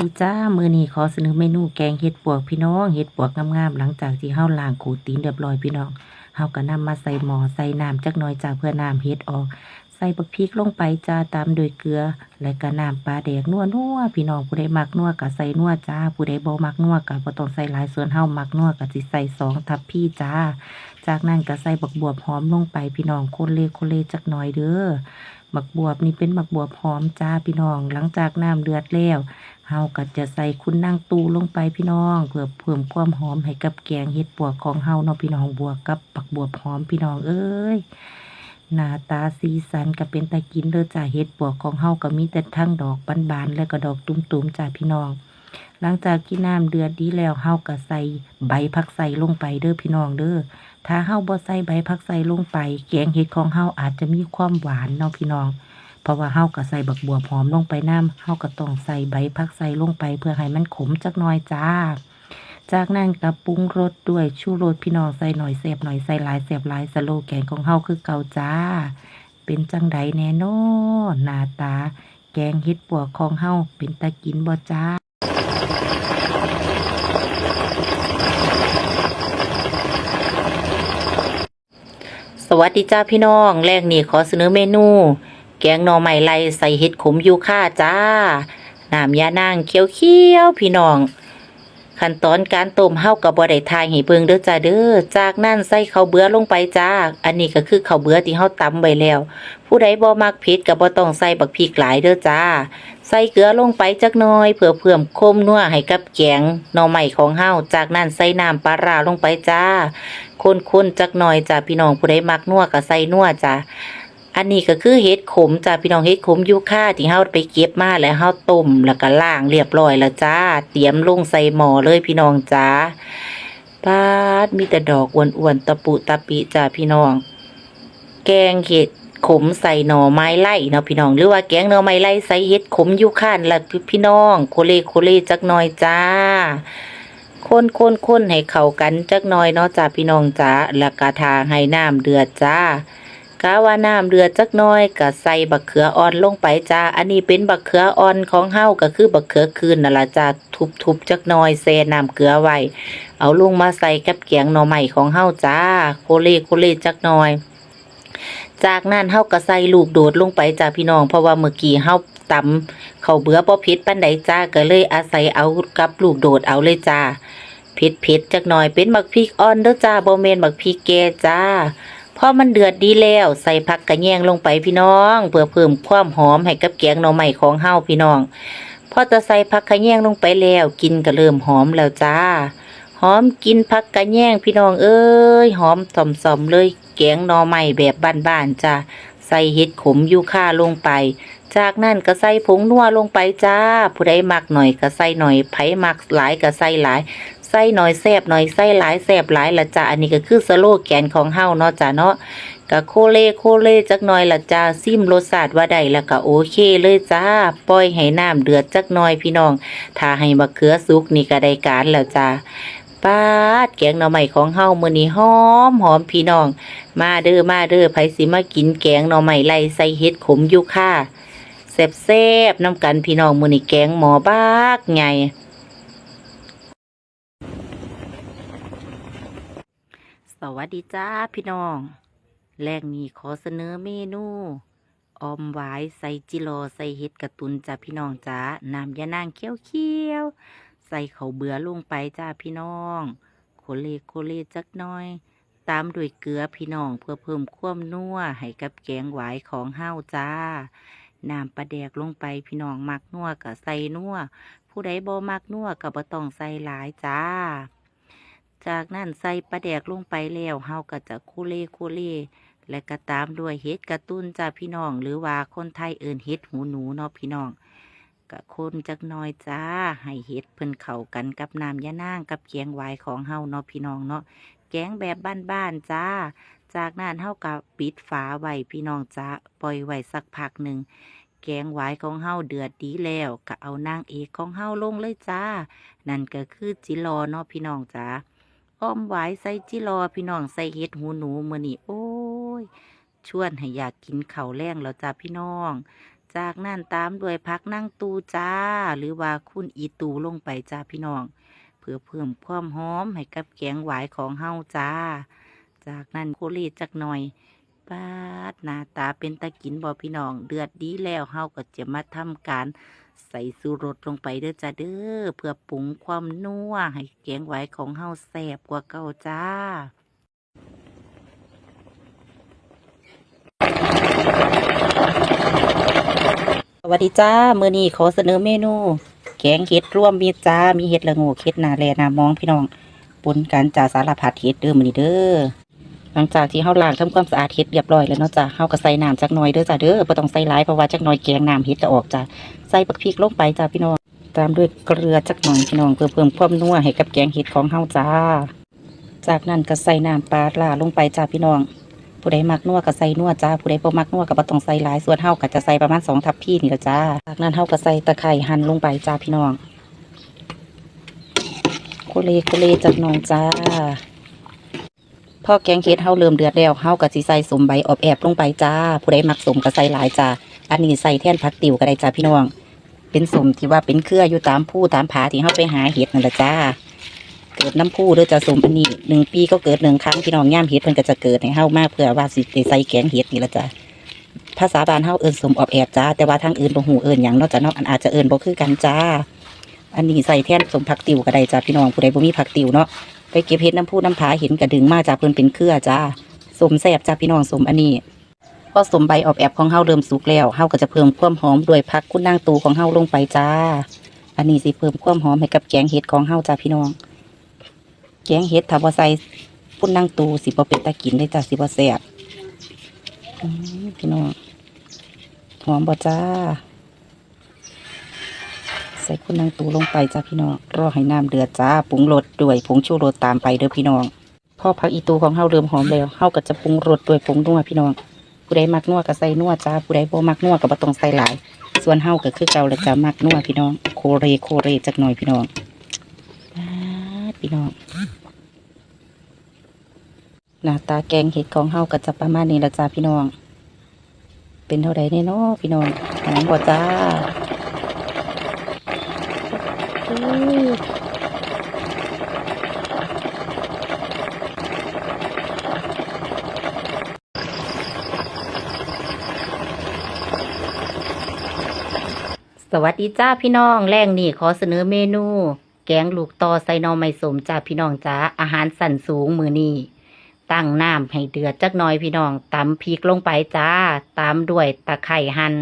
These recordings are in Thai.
ดีจ้ามือนี้ขอเสนอเมนูแกงเห็ดปวกพี่น้องเห็ดปวกงามๆหลังจากที่เฮาล้างขูดตีนเรียบร้อยพี่น้องเฮาก็นำมาใส่หม้อใส่น้ำจักน่อยจ้าเพื่อน้ำเห็ดออก ใส่บักพริกลงไปจ้าตามโดยเกลือ และก็น้ำปลาแดกนัวนัวพี่น้องผู้ใดมักนัวก็ใส่นัวจ้าผู้ใดบ่มักนัวก็บ่ต้องใส่หลายส่วนเฮามักนัวก็สิใส่สองทัพพี่จ้า จากนั้นก็ใส่บักบวบหอมลงไปพี่น้องคนเลคนเลจักน่อยเด้อบักบวบนี่เป็นบักบวบหอมจ้าพี่น้อง หลังจากน้ำเดือดแล้ว เฮาก็จะใส่คุณนางตูลงไปพี่น้อง เพื่อเพิ่มความหอมให้กับแกงเห็ดปวกของเฮาเนาะพี่น้องบวกกับปักบวบหอมพี่น้องเอ้ยหน้าตาสีสันก็เป็นตากินเด้อจ้าเห็ดปวกของเฮาก็มีแต่ทั้งดอกบานๆและก็ดอกตุ่มๆจ้าพี่น้อง หลังจากที่น้ำเดือดดีแล้วเฮาก็ใส่ใบผักใส่ลงไปเด้อพี่น้องเด้อถ้าเฮาบ่ใส่ใบผักใส่ลงไป แกงเห็ดของเฮาอาจจะมีความหวานเนาะพี่น้อง เพราะว่าเฮาก็ใส่บักบัวหอมลงไปน้ำเฮาก็ต้องใส่ใบผักใส่ลงไป เพื่อให้มันขมจักหน่อยจ้า จากนั้นก็ปรุงรสด้วยชูรสพี่น้องใส่หน่อยแซ่บหน่อยใส่หลายแซ่บหลายสโลแกนของเฮาคือเก่าจ้า เป็นจังไดแน่นอนหน้าตา แกงเฮ็ดปวกของเฮาเป็นตากินบ่จ้าสวัสดีจ้าพี่น้อง แรกนี่ขอเสนอเมนู แกงหน่อไม้ไล่ใส่เห็ดขมยูค่าจ้าน้ำยานางเขียวเขียวๆพี่น้อง ขั้นตอนการต้มเฮากับบ่ได้ทายให้เบิ่งเด้อจ้าเด้อจากนั้นใส่ข้าวเบื่อลงไปจ้า อันนี้ก็คือข้าวเบื่อที่เฮาตำไว้แล้ว ผู้ใดบ่มักเผ็ดก็บ่ต้องใส่บักพริกหลายเด้อจ้า ใส่เกลือลงไปจักหน่อยเพื่อเพิ่มคมนัวให้กับแกงหน่อไม้ของเฮาจากนั้นใส่น้ำปลาร้าลงไปจ้าคนๆจักหน่อยจ้าพี่น้องผู้ใดมักนัวก็ใส่นัวจ้า อันนี้ก็คือเห็ดขมจ้าพี่น้องเห็ดขมยูค่าที่เฮาไปเก็บมาแล้วเฮาต้มแล้วก็ล้างเรียบร้อยแล้วจ้า เตรียมลงใส่หม้อเลยพี่น้องจ้าปาดมีแต่ดอกอ้วนๆตะปุตะปิจ้าพี่น้อง แกงเห็ดขมใส่หน่อไม้ไล่เนาะพี่น้องหรือว่าแกงหน่อไม้ไล่ใส่เห็ดขมยูค่านละพี่น้องโคเลโคเลจักหน่อยจ้าคนคนคนให้เข้ากันจักหน่อยเนาะจ้าพี่น้องจ้าแล้วก็ทาให้น้ำเดือดจ้า กะว่าน้ำเดือดจักน่อยก็ใส่บักเขืออ่อนลงไปจ้า อันนี้เป็นบักเขืออ่อนของเฮาก็คือบักเขือคืนนั่นล่ะจ้าทุบๆจักน่อยแซ่น้ำเกลือไว้ เอาลงมาใส่กับแกงหน่อไม้ของเฮาจ้า โคเลโคเลจักน่อย จากนั้นเฮาก็ใส่ลูกโดดลงไปจ้าพี่น้อง เพราะว่าเมื่อกี้เฮาตำข้าเบื่อบ่เผ็ดปานใดจ้าก็เลยอาศัยเอากับลูกโดดเอาเลยจ้าเผ็ดผ็ดๆจักหน่อยเป็นบักพริกอ่อนเด้อจ้าบ่แม่นบักพริกแก่จ้า พอมันเดือดดีแล้วใส่ผักกระแยงลงไปพี่น้อง เพื่อเพิ่มความหอมให้กับแกงหน่อไม้ของเฮาพี่น้องพอจะใส่ผักกระแยงลงไปแล้วกินก็เริ่มหอมแล้วจ้า หอมกินผักกระแยงพี่น้องเอ้ยหอมสอมๆเลยแกงหน่อไม้แบบบ้านๆจ้าใส่เห็ดขมยูค่าลงไป จากนั้นก็ใส่ผงนัวลงไปจ้า ผู้ใดมักหน่อยก็ใส่หน่อย ไผมักหลายก็ใส่หลาย ใส่หน่อยแซบหน่อยใส่หลายแซบหลายละจ้าอันนี้ก็คือสโลแกนของเฮาเนาะจ้าเนาะก็โคเลโคเลจักหน่อยละจ้าซิมรสชาติว่าได้แล้วก็โอเคเลยจ้าปล่อยให้น้ำเดือดจักหน่อยพี่น้องถ้าให้มะเขือสุกนี่ก็ได้การแล้วจ้าปาดแกงหน่อไม้ของเฮามื้อนี้หอมหอมพี่น้อง มาเด้อมาเด้อไผสิมากินแกงหน่อไม้ไล่ใส่เห็ดขมอยู่ค่ะแซ่บๆน้ำกันพี่น้องมื้อนี้แกงหมอบากไง สวัสดีจ้าพี่น้อง แรกนี้ขอเสนอเมนูออมหวายใส่จิโรใส่เห็ดกระตุนจ้าพี่น้องจ้าน้ำยานางเคี้ยวๆใส่เขาเบือลงไปจ้าพี่น้องโคเลโคเลจักหน่อย ตามด้วยเกลือพี่น้องเพื่อเพิ่มความนัวให้กับแกงหวายของเฮาจ้าน้ำปลาแดกลงไปพี่น้องมักนัวกับใส่นัวผู้ใดบ่มักนัวกับบ่ต้องใส่หลายจ้า จากนั้นใส่ปลาแดกลงไปแล้วเฮาก็จะคูเล่คูเล่และก็ตามด้วยเห็ดกระตุ้นจ้าพี่น้อง หรือว่าคนไทยเอิ้นเห็ดหูหนูเนาะพี่น้องก็คนจักน้อยจ้าให้เห็ดเพิ่นเข้ากันกับน้ำยะนางกับแกงวายของเฮาเนาะพี่น้องเนาะแกงแบบบ้านๆจ้า จากนั้นเฮากับปิดฝาไว้พี่น้องจ้าปล่อยไว้สักพักหนึ่งแกงหวายของเฮาเดือดดีแล้วก็เอานางเอกของเฮาลงเลยจ้า นั่นก็คือจิรอเนาะพี่น้องจ้า อ้อมหวายใส่จิรอพี่น้องใส่เห็ดหูหนูมือนี่โอ้ย ชวนให้อยากกินเข่าแรงแล้วจ้าพี่น้อง จากนั้นตามด้วยพักนั่งตูจ้า หรือว่าคุณอีตูลงไปจ้าพี่น้อง เพื่อเพิ่มความหอมให้กับแกงหวายของเฮาจ้า จากนั้นโคลีจักหน่อย ปาดหน้าตาเป็นตะกินบ่พี่น้อง เดือดดีแล้วเฮาก็จะมาทำการใส่สูรสลงไปเด้อจ้าเด้อเพื่อปรุงความนัวให้แกงหวายของเฮาแซ่บกว่าเก่าจ้าสวัสดีจ้ามื้อนี้ขอเสนอเมนู แกงเห็ดร่วมมีจ้ามีเห็ดละงูเห็ดนาแลนามองพี่น้องปนกันจ่าสารพัดเห็ดเด้อมื้อนี้เด้อ หลังจากที่เฮาล้างทำความสะอาดเห็ดเรียบร้อยแล้วเนาะจ้าเฮาก็ใส่น้ำจักหน่อยเด้อจ้าเด้อบ่ต้องใส่หลายเพราะว่าจักหน่อยแกงน้ำเห็ดจะออกจ้าใส่บักพริกลงไปจ้าพี่น้องตามด้วยเกลือจักหน่อยพี่น้องเพื่อเพิ่มความนัวให้กับแกงเห็ดของเฮาจ้า จากนั้นก็ใส่น้ำปลาร้าลงไปจ้าพี่น้อง ผู้ใดมักนัวก็ใส่นัวจ้าผู้ใดบ่มักนัวก็บ่ต้องใส่หลายส่วนเฮาก็จะใส่ประมาณสองทัพพี่นี่แหละจ้า จากนั้นเฮาก็ใส่ตะไคร้หั่นลงไปจ้าพี่น้องโคเลโคเลจักหน่อยจ้า พอแกงเห็ดเฮาเริ่มเดือดแล้วเฮาก็สิใส่สมใบออบแอบลงไปจ้า ผู้ใดมักสมก็ใส่หลายจ้า อันนี้ใส่แท่นผักติ๋วก็ได้จ้าพี่น้อง เป็นสมที่ว่าเป็นเครืออยู่ตามผู้ตามผาที่เฮาไปหาเห็ดนั่นแหละจ้า เกิดน้ำผู้เด้อจ้าสมอันนี้หนึ่งปีก็เกิดหนึ่งครั้งพี่น้องย่ามเห็ดเพิ่นก็จะเกิดให้เฮามาเพื่อว่าสิได้ใส่แกงเห็ดนี่ละจ้าภาษาบ้านเฮาเอิ้นสมออบแอบจ้า แต่ว่าทางอื่นบ่ฮู้เอิ้นหยังนาะจ้าเนาะอันอาจจะเอิ้นบ่คือกันจ้า อันนี้ใส่แท่นสมผักติ๋วก็ได้จ้าพี่น้องผู้ใดบ่มีผักติ๋วเนาะ ไปเก็บเห็ดน้ำพุน้ำผาเห็นกระดึงมาจากเพิ่นเป็นเครือจ้าสมแสบจ้าพี่น้องสมอันนี้พอสมใบออบแอบของเฮาเริ่มสุกแล้วเฮาก็จะเพิ่มความหอมด้วยผักคุณนางตูของเฮาลงไปจ้า อันนี้สิเพิ่มความหอมให้กับแกงเห็ดของเฮาจ้าพี่น้อง แกงเห็ดถ้าบ่ใส่คุณนางตูสิบ่เป็นตากินได้จ้าสิบ่แซ่บพี่น้องหอมบ่จ้า ส่คุณนางตูลงไปจ้าพี่น้องรอให้น้ำเดือดจ้าปรุงรสด้วยผงชูรสตามไปเด้อพี่น้องพอผักอีตูของเฮาเริ่มหอมแล้วเฮาก็จะปรุงรสด้วยผงนัวพี่น้องผู้ใดมักนัวก็ใส่นัวจ้าผู้ใดบ่มักนัวก็บ่ต้องใส่หลาย ส่วนเฮาก็คือเก่าแล้วจ้ามักนัวพี่น้อง โคเรโคเรจักหน่อยพี่น้องพี่น้องหน้าตาแกงเห็ดของเฮาก็จะประมาณนี้ละจ้าพี่น้อง เป็นเท่าใดแน่เนาะพี่น้องหอมบ่จ้า สวัสดีจ้าพี่น้อง แรงนี่ขอเสนอเมนู แกงลูกตอใส่นอไม้สมจ้าพี่น้องจ้าอาหารสั่นสูงมือนี้ตั้งน้ำให้เดือดจักน่อยพี่น้องตำพริกลงไปจ้าตามด้วยตะไคร่หั่น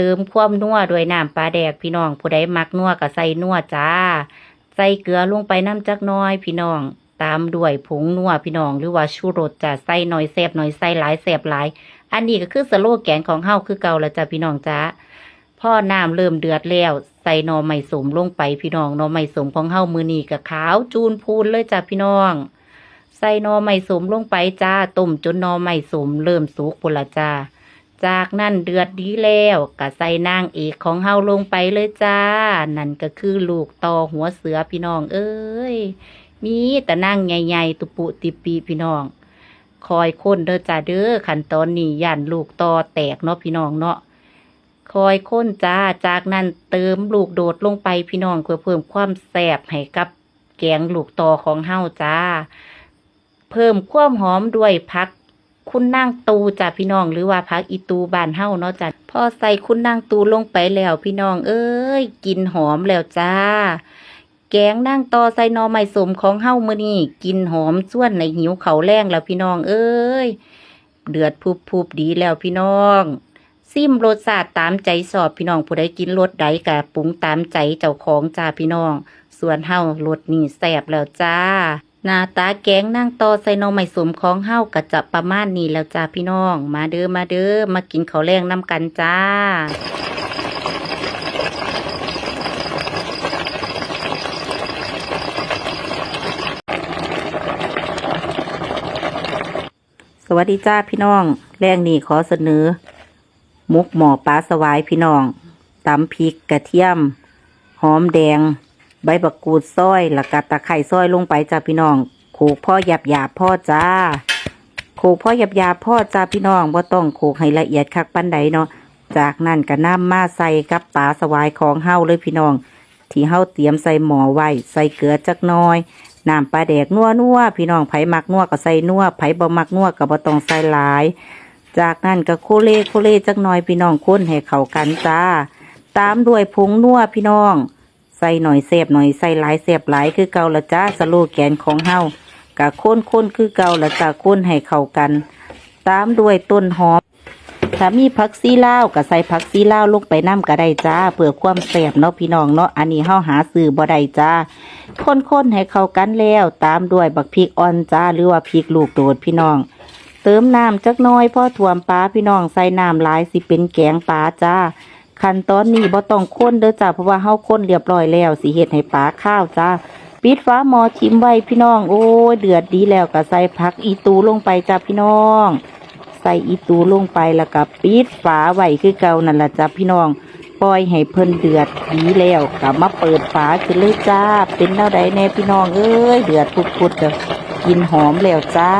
เติมความนัวด้วยน้ำปลาแดกพี่น้อง ผู้ใดมักนัวก็ใส่นัวจ้า ใส่เกลือลงไปน้ำจักน้อยพี่น้อง ตามด้วยผงนัวพี่น้อง หรือว่าชูรสจ้าใส่หน่อยแซ่บหน่อยใส่หลายแซ่บหลาย อันนี้ก็คือสโลแกนของเฮาคือเก่าแล้วจ้าพี่น้องจ้าพ่อน้ำเริ่มเดือดแล้วใส่หนอไม้สมลงไปพี่น้องหนอไม้สมของเฮามือนีกับขาวจูนพูนเลยจ้ะพี่น้อง ใส่หนอไม้สมลงไปจ้าต้มจนหนอไม้สมเริ่มสุกพุ่นละจ้า จากนั้นเดือดดีแล้วก็ใส่นางเอกของเฮาลงไปเลยจ้า นั่นก็คือลูกต่อหัวเสือพี่น้อง เอ้ย มีแต่นางใหญ่ๆตุปุติปีพี่น้อง คอยคนเด้อจ้าเด้อขั้นตอนนี้ย่านลูกต่อแตกเนาะพี่น้องเนาะคอยค้นจ้า จากนั้นเติมลูกโดดลงไปพี่น้องเพื่อเพิ่มความแซบให้กับแกงลูกตอของเฮาจ้า เพิ่มความหอมด้วยพัก คุณนั่งตูจ้าพี่น้องหรือว่าพักอีตูบานเฮ้าเนาะจ้าพอใส่คุณนั่งตูลงไปแล้วพี่น้อง เอ้ยกินหอมแล้วจ้า แกงนั่งต่อใส่นอไม้สมของเฮ้ามือนี้กินหอมส่วนในหิวเขาแรงแล้วพี่น้อง เอ้ยเดือดพุบๆดีแล้วพี่น้องซิมรสชาติตามใจสอบพี่น้องผู้ใดกินรสใดกะปรุงตามใจเจ้าของจ้าพี่น้อง ส่วนเฮ้ารสนี่แซ่บแล้วจ้า หน้าตาแกงนั่งต่อใส่นอไม้สมของเฮาก็จะประมาณนี้แล้วจ้าพี่น้อง มาเด้อมาเด้อมากินข้าวแรงน้ำกันจ้าสวัสดีจ้าพี่น้อง แรงนี่ขอเสนอ มุกหมอปลาสวายพี่น้องตำพริกกระเทียม หอมแดง ใบบักกูดซอยแล้วก็ตะไคร่ซอยลงไปจ้าพี่น้องโขกพ่อหยาบหยาบพ่อจ้าโขกพ่อหยาบหยาบพ่อจ้าพี่น้องว่าต้องโขกให้ละเอียดคักปันใดเนาะจากนั้นก็นำมาใส่กับปลาสวายของเฮาเลยพี่น้อง ที่เฮาเตรียมใส่หม้อไว้ใส่เกลือจักหน้อยน้ำปลาแดกนัวนัวพี่น้องไผมักนัวก็ใส่นัวไผบ่มักนัวก็บ่ต้องใส่หลาย จากนั้นก็โคเล่โคเล่จักหน่อยพี่น้องคนให้เข้ากันจ้า ตามด้วยผงนัวพี่น้อง ใส่หน่อยเสียบหน่อยใส่หลายเสียบหลายคือเก่าละจ้าสโลแกนของเฮากะค้นค้นคือเก่าละจ้าค้นให้เข้ากัน ตามด้วยต้นหอมถ้ามีผักซีเลาก็ใส่ผักซีเลาลงไปน้ำก็ได้จ้าเพื่อความแสบเนาะพี่น้องเนาะอันนี้เฮาหาซื้อบ่ได้จ้าค้นๆให้เข้ากันแล้ว ตามด้วยบักพริกอ่อนจ้าหรือว่าพริกลูกโดดพี่น้อง เติมน้ำจักน้อยพอถ่วมปลาพี่น้องใส่น้ำหลายสิเป็นแกงปลาจ้า ขั้นตอนนี้บ่ต้องค้นเด้อจ้าเพราะว่าเฮาค้นเรียบร้อยแล้วสิเฮ็ดให้ปลาข้าวจ้าปิดฟ้าหมอชิมไว้พี่น้อง โอ้ยเดือดดีแล้วก็ใส่ผักอีตูลงไปจ้าพี่น้อง ใส่อีตูลงไปแล้วก็ปิดฝาไว้คือเก่านั่นแหละจ้าพี่น้องปล่อยให้เพิ่นเดือดดีแล้วก็มาเปิดฝาขึ้นเลยจ้า เป็นแนวใดแน่พี่น้องเอ้ยเดือดพุดๆเด้อกินหอมแล้วจ้า